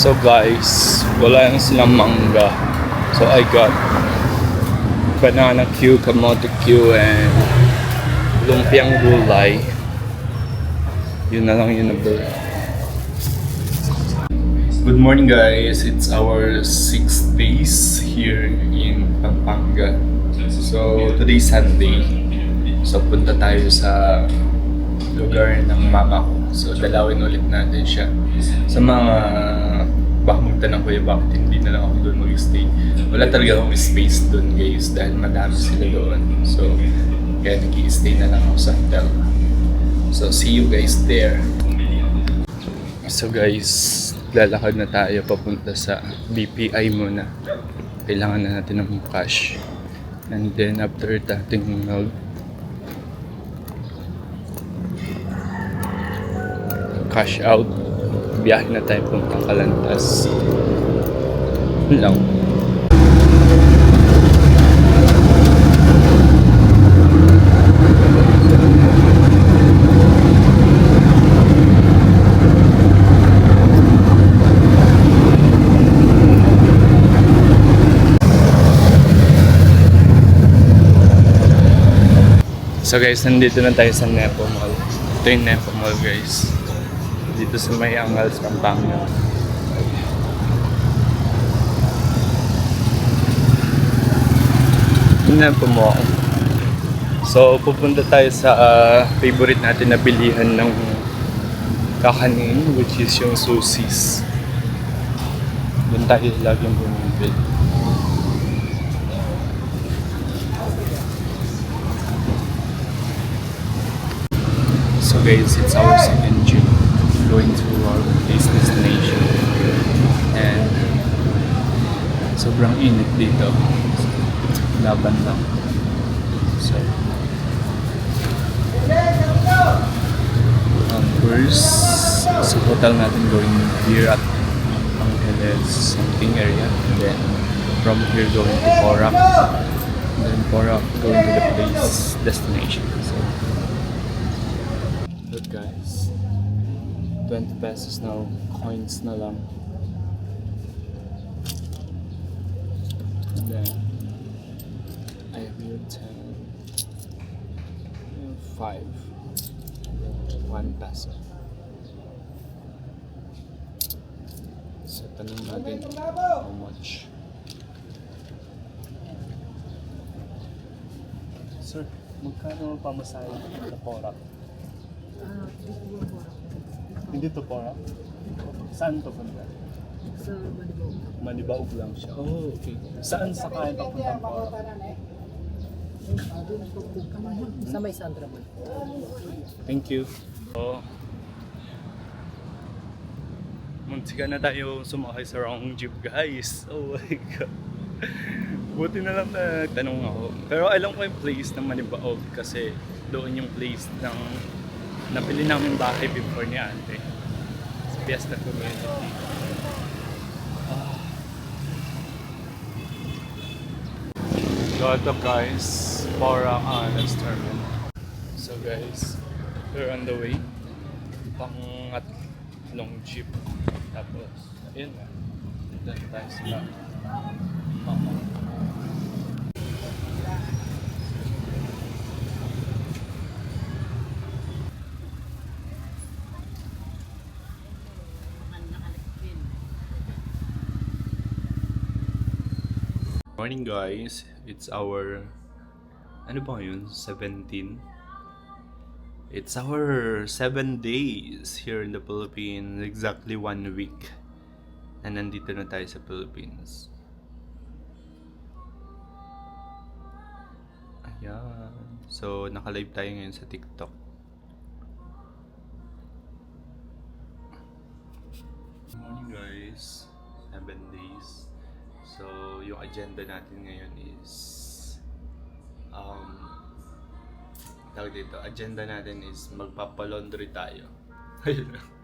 So guys, wala yung silang mangga. So I got banana Q, kamote Q, and lumpiang gulay. Yun na lang yun na Good morning guys, it's our sixth days here in Pampanga. So today's Sunday. So punta tayo sa lugar ng mama ko. So dalawin ulit natin siya. Sa mga baka magtanong yung bakit hindi na lang ako doon mag-stay. Wala talaga akong space doon guys dahil madami sila doon. So kaya nag stay na lang ako sa hotel. So see you guys there. So guys, lalakad na tayo papunta sa BPI muna. Kailangan na natin ng cash. And then after natin mag cash out, biyahe na tayo puntang Kalantas. Yun lang. So guys, nandito na tayo sa Nepo Mall. Ito yung Nepo Mall guys. Dito sa may Angals, Pampanga. Yung Nepo Mall. So pupunta tayo sa ah, favorite natin na bilihan ng kakanin which is yung susis. Doon tayo laging bumibili. So guys, it's our second going to our place destination. And sobrang init dito. Laban lang. So, um, first, sa hotel natin going here at Angeles something area. And then from here going to Porac. And then Porac going to the place destination. So, Look guys, 20 pesos now, coins na lang. And then, I have here 10, 5, 1 peso. So, tanong natin how much. Sir, magkano ang pamasahe sa Porac? Hindi to Porac? Saan to punta? Sa Manibog. Manibaog lang siya. Oh, okay. Saan sa kaya papunta po po. Sa may Sandra man. Thank you. Oh. Muntika na tayo sumakay sa wrong jeep guys. Oh my god. Buti na lang na tanong ako. Pero alam ko yung place ng Manibaog kasi doon yung place ng napili namin bahay before ni ate. Sa Fiesta Community. Ah. So ito guys, para honest terminal. So guys, we're on the way. Pangat long jeep. Tapos, ayun na. Doon tayo sila. Mama. Morning guys, it's our ano ba yun? 17 It's our 7 days here in the Philippines, exactly one week. Na nandito na tayo sa Philippines. Ayan. So, naka-live tayo ngayon sa TikTok. Good morning guys. 7 days. So, yung agenda natin ngayon is um, tawag dito, agenda natin is magpapalaundry tayo. Ayun.